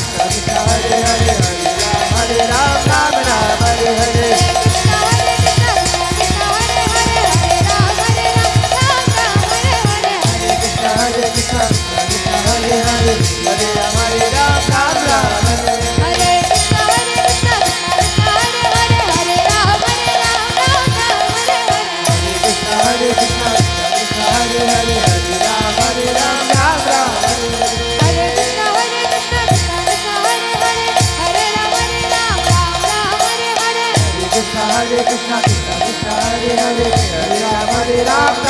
Música Pirata.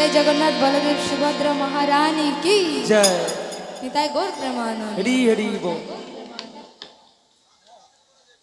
জয় জগন্নাথ বলদেব সুভদ্রা মহারানী কি জয় নিতাই গৌর প্রেমানন্দ হরি হরি বল